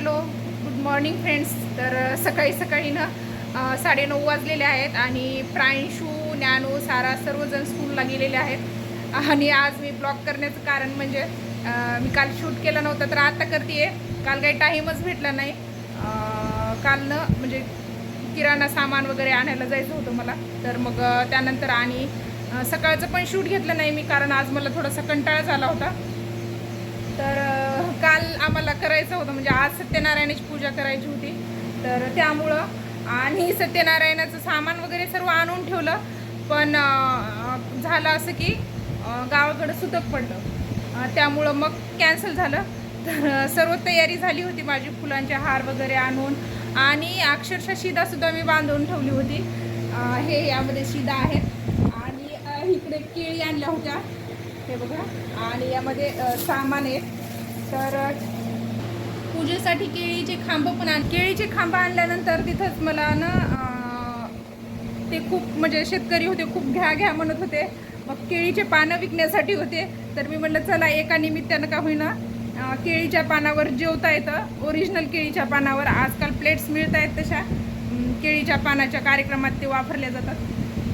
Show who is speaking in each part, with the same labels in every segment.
Speaker 1: Hello good morning friends. तर सकाळी सकाळी ना अ, साडेनऊ वाजलेले आहेत आणि प्रायंशू ज्ञानू सारा सर्वजण स्कूलला गेलेले आहेत. आणि आज मी ब्लॉग करण्याचं कारण म्हणजे मी काल शूट केलं नव्हतं तर आता करते काल काही टाईमच भेटला नाही. कालनं काल न म्हणजे किराणा सामान वगैरे आणायला जायचं होतं मला. तर मग त्यानंतर आणि सकाळचं पण शूट घेतलं नाही मी कारण आज मला थोडासा कंटाळा झाला होता. आम्हाला करायचं होतं. म्हणजे आज सत्यनारायणाची पूजा करायची होती. तर त्यामुळं आणि सत्यनारायणाचं सामान वगैरे सर्व आणून ठेवलं. पण झालं असं की गावाकडं सुतक पडलं. त्यामुळं मग कॅन्सल झालं. तर सर्व तयारी झाली होती माझी फुलांचे हार वगैरे आणून. आणि अक्षरशः शिदासुद्धा मी बांधून ठेवली होती. हे यामध्ये शिदा आहेत. आणि इकडे केळी आणल्या होत्या. हे बघा. आणि यामध्ये सामान आहे. तर पूजेसाठी केळीचे खांब पण आण केळीचे खांब आणल्यानंतर तिथंच मला ना ते खूप म्हणजे शेतकरी होते खूप घ्या घ्या म्हणत होते. मग केळीचे पानं विकण्यासाठी होते. तर मी म्हटलं चला एका निमित्तानं का होईना केळीच्या पानावर जेवता येतं. ओरिजिनल केळीच्या पानावर आजकाल प्लेट्स मिळत आहेत तशा केळीच्या पानाच्या कार्यक्रमात ते वापरल्या जातात.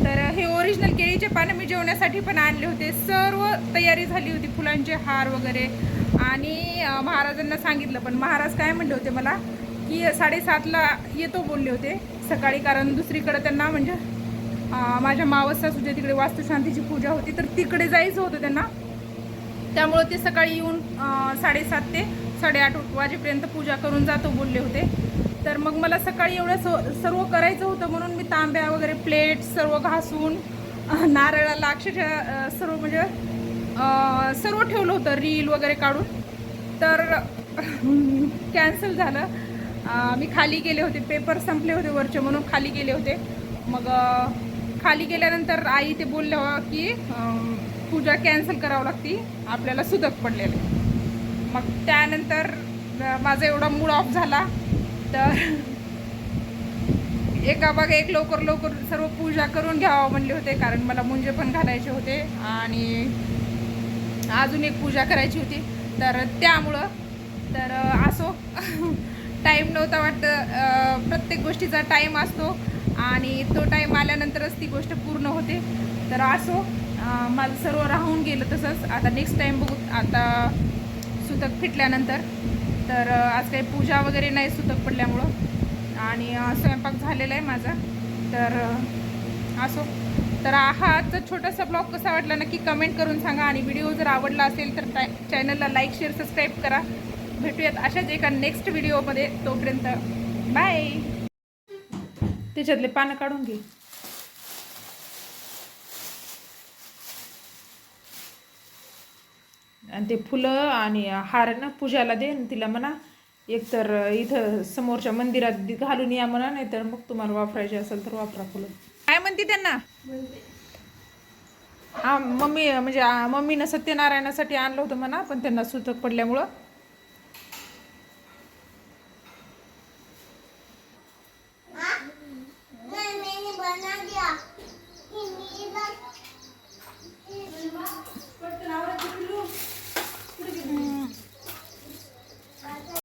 Speaker 1: तर हे ओरिजिनल केळीचे पानं मी जेवण्यासाठी पण आणले होते. सर्व तयारी झाली होती फुलांचे हार वगैरे. आणि महाराजांना सांगितलं पण. महाराज काय म्हणले होते मला? की साडेसातला येतो बोलले होते. सकाळी कारण दुसरीकडं त्यांना म्हणजे माझ्या मावस सासूच्या तिकडे वास्तुशांतीची पूजा होती तर तिकडे जायचं होतं त्यांना. त्यामुळं ते सकाळी येऊन साडेसात ते साडेआठ वाजेपर्यंत पूजा करून जातो बोलले होते. तर मग मला सकाळी एवढं स सर्व करायचं होतं म्हणून मी तांब्या वगैरे प्लेट सर्व घासून नारळाला अक्षरशः सर्व म्हणजे सर्व ठेवलं होतं रील वगैरे काढून. तर कॅन्सल झालं. मी खाली गेले होते पेपर संपले होते वरचे म्हणून खाली गेले होते. मग खाली गेल्यानंतर आई ते बोलल्या की पूजा कॅन्सल करावं लागती आपल्याला सुदक पडलेलं. मग त्यानंतर माझा एवढा मूड ऑफ झाला. तर एका बाग एक लवकर लवकर सर्व पूजा करून घ्यावं म्हणले होते कारण मला मुंजे पण घालायचे होते आणि अजून एक पूजा करायची होती. तर त्यामुळं तर असो. टाईम नव्हता वाटतं प्रत्येक गोष्टीचा टाईम असतो आणि तो टाईम आल्यानंतरच ती गोष्ट पूर्ण होते. तर असो माझं सर्व राहून गेलं तसंच. आता नेक्स्ट टाईम बघू आता सुतक फिटल्यानंतर. तर आज काही पूजा वगैरे नाही सुतक पडल्यामुळं. आणि स्वयंपाक झालेला आहे माझा. तर असो. तर हा आजचा छोटासा ब्लॉग कसा वाटला नक्की कमेंट करून सांगा. आणि व्हिडिओ जर आवडला असेल तर चॅनलला लाईक शेअर सबस्क्राईब करा. भेटूयात अशाच एका नेक्स्ट व्हिडिओमध्ये. तोपर्यंत बाय. त्याच्यातले पानं काढून घे. आणि ते फुलं आणि हार ना पूजाला दे आणि तिला म्हणा एकतर इथं समोरच्या मंदिरात घालून या म्हणा नाही तर मग तुम्हाला वापरायचे असेल तर वापरा फुलं. काय म्हणते त्यांना? हा मम्मी म्हणजे मम्मीनं सत्यनारायणासाठी आणलं होतं म्हणा पण त्यांना सुतक पडल्यामुळं.